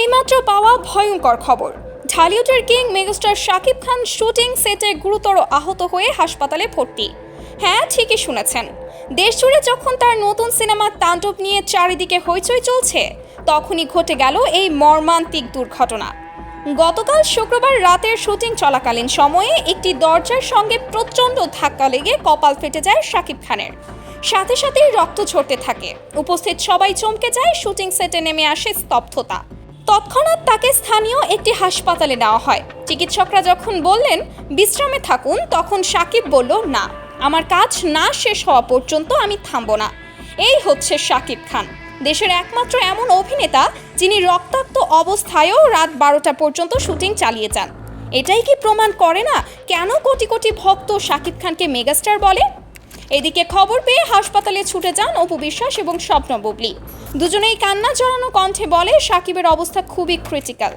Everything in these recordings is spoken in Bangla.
এইমাত্র পাওয়া ভয়ঙ্কর খবর। ঢালিউডের king megastar Shakib Khan shooting সেটে গুরুতর আহত হয়ে হাসপাতালে ভর্তি। হ্যাঁ ঠিকই শুনেছেন। দেশ জুড়ে যখন তার নতুন সিনেমা তাণ্ডব নিয়ে চারিদিকে হইচই চলছে, তখনই ঘটে গেল এই মর্মান্তিক দুর্ঘটনা। গতকাল শুক্রবার রাতের শুটিং চলাকালীন সময়ে একটি দরজার সঙ্গে প্রচণ্ড ধাক্কা লেগে কপাল ফেটে যায় শাকিব খানের। সাথে সাথেই রক্ত ঝরতে থাকে। উপস্থিত সবাই চমকে যায়, শুটিং সেটে নেমে আসে স্তব্ধতা। তৎক্ষণাৎ তাকে স্থানীয় একটি হাসপাতালে নেওয়া হয়। চিকিৎসকরা যখন বললেন, বিশ্রামে থাকুন, তখন সাকিব বলল, না, আমার কাজ না শেষ হওয়া পর্যন্ত আমি থামবো না। এই হচ্ছে সাকিব খান। দেশের একমাত্র এমন অভিনেতা যিনি রক্তাক্ত অবস্থায়ও রাত বারোটা পর্যন্ত শুটিং চালিয়ে যান। এটাই কি প্রমাণ করে না কেন কোটি কোটি ভক্ত সাকিব খানকে মেগাস্টার বলে? এদিকে খবর পেয়ে হাসপাতালে ছুটে যান অপু বিশ্বাস এবং স্বপ্ন বুবলি। দুজনেই কান্না জড়ানো কণ্ঠে বলে, সাকিবের অবস্থা খুবই ক্রিটিক্যাল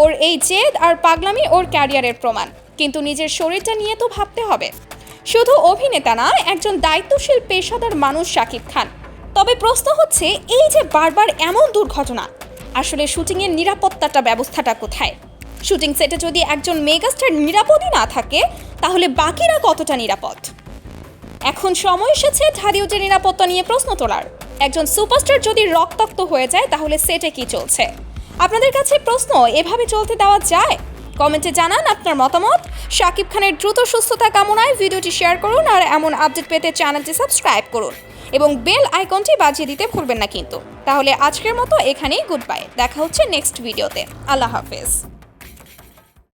ওর এই জেদ আর পাগলামি ওর ক্যারিয়ারের প্রমাণ। কিন্তু নিজের শরীরটা নিয়ে তো ভাবতে হবে। শুধু অভিনেতা না, একজন দায়িত্বশীল পেশাদার মানুষ সাকিব খান। তবে প্রশ্ন হচ্ছে, এই যে বারবার এমন দুর্ঘটনা, আসলে শুটিংয়ের নিরাপত্তাটা, ব্যবস্থাটা কোথায়? শুটিং সেটে যদি একজন মেগাস্টার নিরাপদই না থাকে, তাহলে বাকিরা কতটা নিরাপদ? এখন সময় এসেছে ঢালিউডের নিরাপত্তা নিয়ে প্রশ্ন তোলার। একজন সুপারস্টার যদি রক্তাক্ত হয়ে যায়, তাহলে সেটে কি চলছে? আপনাদের কাছে প্রশ্ন, এভাবে চলতে দেওয়া যায়? কমেন্টে জানান আপনার মতামত। শাকিব খানের দ্রুত সুস্থতা কামনায় ভিডিওটি শেয়ার করুন আর এমন আপডেট পেতে চ্যানেলটি সাবস্ক্রাইব করুন এবং বেল আইকনটি বাজিয়ে দিতে ভুলবেন না কিন্তু। তাহলে আজকের মতো এখানেই গুড বাই দেখা হচ্ছে নেক্সট ভিডিওতে আল্লাহ হাফেজ।